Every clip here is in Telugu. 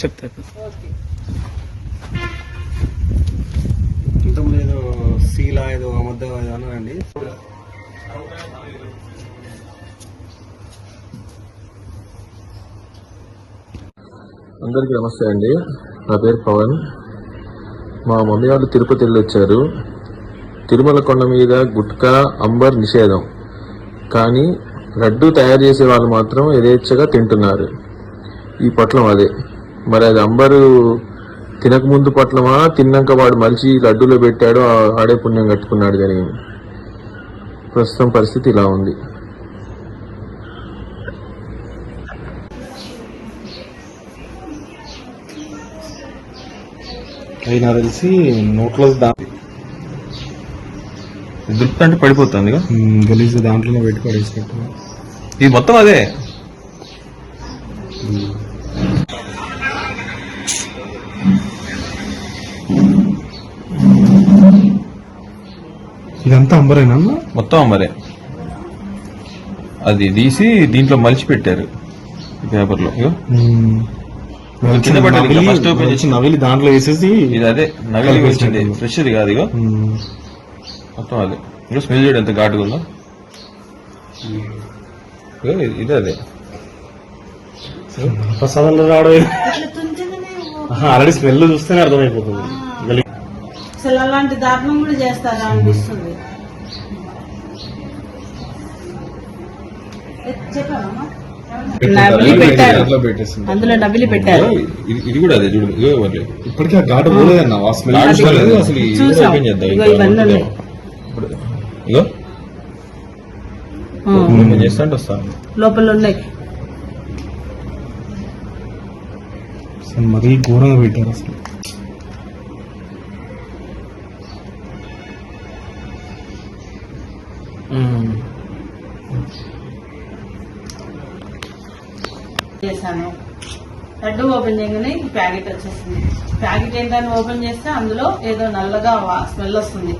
చెప్తా ఇంతకుముందు ఏదో శీల ఏదో అమద్ద ఏదో అన్నారండి. అందరికీ నమస్తే అండి. నా పేరు పవన్. మా మమ్మీ వాళ్ళు తిరుపతి వెళ్ళి వచ్చారు తిరుమల కొండ మీద గుట్కా అంబర్ నిషేధం. కానీ లడ్డు తయారు చేసే వాళ్ళు మాత్రం యథేచ్ఛగా తింటున్నారు. ఈ పొట్లం అదే. మరి అది అంబరు తినక ముందు పొట్లమా? తిన్నాక వాడు మలిచి లడ్డూలో పెట్టాడు ఆ- ఆడే పుణ్యం కట్టుకున్నాడు కానీ ప్రస్తుతం పరిస్థితి ఇలా ఉంది. అది నాకు తెలిసి నోట్లో దా దులుపుతుంటే పడిపోతుంది గలీజ్ దాంట్లోనే పెట్టి పడేసినట్టు ఇది మొత్తం అదే? ఇదంతా అంబరేనా? మొత్తం అమ్మరే అది తీసి దీంట్లో మలిచి పెట్టారు ఈ పేపర్లో ఇగో. మ్మ్. కింద ఇంకా చేసి- నవిలి దాంట్లో వేసేసి ఇది అదే నవిలి వచ్చింది. ఫ్రెష్ ఇది కాదు ఇగో. మొత్తం అదే. ఇగో స్మెల్ చూడు ఎంత ఘాటుగా ఉందో. ఇది- అదే. ప్రసాదంలో రావడం ఆల్రెడీ స్మెల్ చూస్తేనే అర్థమైపోతుంది. అసలు అలాంటి దారుణం కూడా చేస్తారా అనిపిస్తుంది. నవిలి పెట్టారు. అందులో నవిలి పెట్టారు. ఇది- కూడా అదే చూడు. ఇప్పటికీ ఆ ఘాటు పోలేదన్న పోలేదు. అసలు. ఇవన్నీ ఇగో వస్తాను లోపల ఉన్నాయి. మరీ ఘోరంగా పెట్టారు అసలు. చేశాను. లడ్డు ఓపెన్ చేయగానే ఈ ప్యాకెట్ వచ్చేసింది. ప్యాకెట్ ఏంటని ఓపెన్ చేస్తే అందులో ఏదో నల్లగా స్మెల్ వస్తుంది.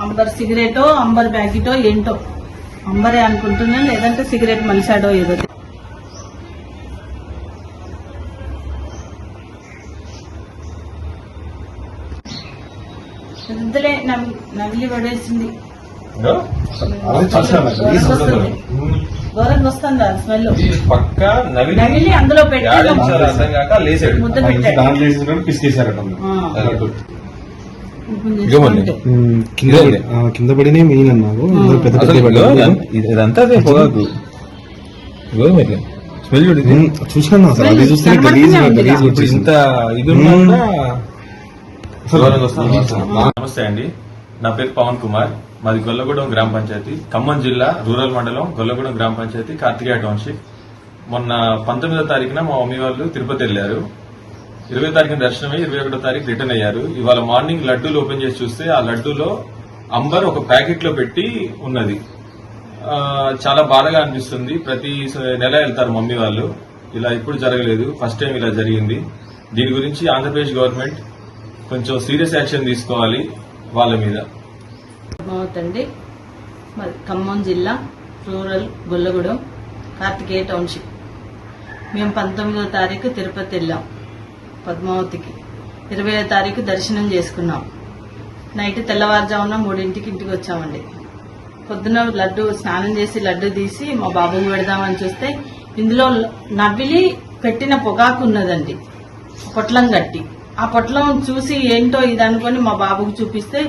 అంబర్ సిగరెటో అంబర్ ప్యాకెటో ఏంటో. అంబరే అనుకుంటున్నాను లేదంటే సిగరెట్ మలిసాడో ఏదో పెద్దలే నవ్వి- నవిలి పడేసింది. ఘోరంగా వస్తుంది స్మెల్ పక్క నవిలి అందులో పెట్టి యాడించాలి అర్థం కాక లేసాడు. ముద్ద పెట్టాడు. పిసికేశారట. కింద పడినే మెయిన్ అన్నారు పెద్ద. ఇదంతా- అదే పొగాకు స్మెల్ చూడు. చూసాను అది చూస్తే గలీజ్ ఇంత ఇది. నమస్తే అండి. నా పేరు పవన్ కుమార్. మాది గొల్లగూడెం గ్రామ పంచాయతీ. ఖమ్మం జిల్లా రూరల్ మండలం గొల్లగూడెం గ్రామ పంచాయతీ కార్తికేయ టౌన్షిప్. మొన్న పంతొమ్మిదో తారీఖున మా మమ్మీ వాళ్ళు తిరుపతి వెళ్ళారు ఇరవై తారీఖున దర్శనమై ఇరవై ఒకటో తారీఖు రిటర్న్ అయ్యారు. ఇవాళ మార్నింగ్ లడ్డూలు ఓపెన్ చేసి చూస్తే ఆ లడ్డూలో అంబర్ ఒక ప్యాకెట్లో పెట్టి ఉన్నది. చాలా బాధగా అనిపిస్తుంది. ప్రతి నెల వెళ్తారు మమ్మీ వాళ్ళు. ఇలా ఇప్పుడు జరగలేదు. ఫస్ట్ టైం ఇలా జరిగింది. దీని గురించి ఆంధ్రప్రదేశ్ గవర్నమెంట్ కొంచెం సీరియస్ యాక్షన్ తీసుకోవాలి. వాళ్ళ మీద. అవుతండి మరి ఖమ్మం జిల్లా రూరల్ గొల్లగూడెం కార్తికేయ టౌన్షిప్. మేము పంతొమ్మిదో తారీఖు తిరుపతి వెళ్ళాం పద్మావతికి. ఇరవయో తారీఖు దర్శనం చేసుకున్నాం. నైట్ తెల్లవారుజామున మూడింటికి ఇంటికి వచ్చామండి. పొద్దున లడ్డు స్నానం చేసి లడ్డు తీసి మా బాబుకి పెడదామని చూస్తే ఇందులో నవ్విలి పెట్టిన పొగాకు ఉన్నదండి. పొట్లం గట్టి. ఆ పొట్లం చూసి ఏంటో ఇది అనుకొని మా బాబుకు చూపిస్తే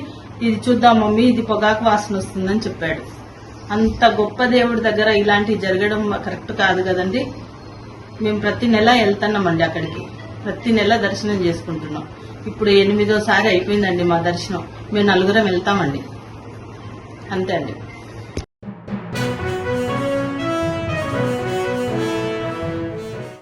ఇది చూద్దాం మమ్మీ ఇది పొగాకు వాసన వస్తుందని చెప్పాడు. అంత గొప్ప దేవుడి దగ్గర ఇలాంటివి జరగడం కరెక్ట్ కాదు కదండి. మేము ప్రతి నెల వెళ్తున్నామండి అక్కడికి. ప్రతి నెల దర్శనం చేసుకుంటున్నాం. ఇప్పుడు ఎనిమిదోసారి అయిపోయిందండి మా దర్శనం. మేము నలుగురం వెళ్తామండి. అంతే అండి.